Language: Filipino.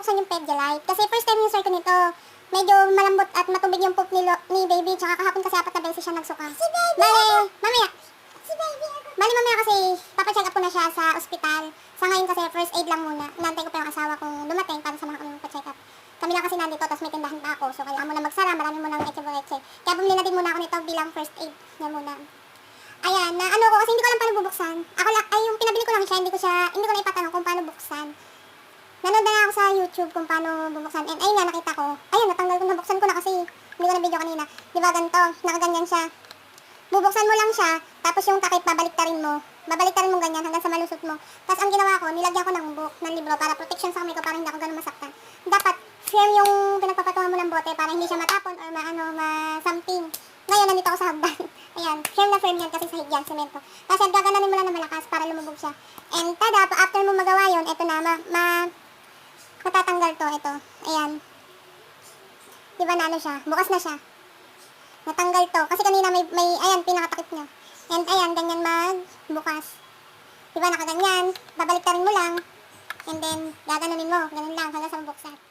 bubuksan yung Pedialyte. Kasi first time user ko nito. Medyo malambot at matubig yung poop ni, Lo- ni baby. Tsaka kahapon kasi apat na beses siya nagsuka. Si baby! Bale, mamaya. Si baby Bale, mamaya kasi papacheck up ko na siya sa ospital. Sa ngayon kasi first aid lang muna. Nantay ko pa yung asawa kong dumating para samahan kami magpa-check up. Kami lang kasi nandito, tapos may tindahan pa ako. So, kailangan mo na magsara. Marami mo nang eche boleche. Kaya bumili na din muna ako nito bilang first aid niya muna. Ayan, na ano ko, kasi hindi ko alam paano bubuksan. Ako lang, ay yung pinabili ko lang siya, hindi ko siya, hindi ko na ipatanong kung paano buksan. Ako sa YouTube kung paano bubuksan. And ayun nga, nakita ko. Ayun, natanggal ko, nabuksan ko na kasi hindi ko na video kanina. Di ba ganito, nakaganyan siya. Bubuksan mo lang siya, tapos yung takip babaliktarin mo. Babaliktarin mo ganyan hanggang sa malusot mo. Tapos ang ginawa ko, nilagyan ko ng book, ng libro para protection sa kamay ko para hindi ako ganun masaktan. Dapat firm yung pinagpapatungan mo ng bote para hindi siya matapon or maano, ma-something. Ngayon, nandito ako sa hagdan. Ayan, firm na firm yan kasi sa higyan, semento. Kasi gagananin mo lang na malakas para lumubog siya. And tada, after mo magawa yun, eto na, ma, ma matatanggal to, ito. Ayan. Di ba na ano siya? Bukas na siya. Natanggal to. Kasi kanina may, may ayan, pinakatakip niya. And ayan, ganyan mag bukas. Di ba nakaganyan? Babaliktarin mo lang. And then, gaganunin mo. Ganun lang, hanggang sa mabuksan.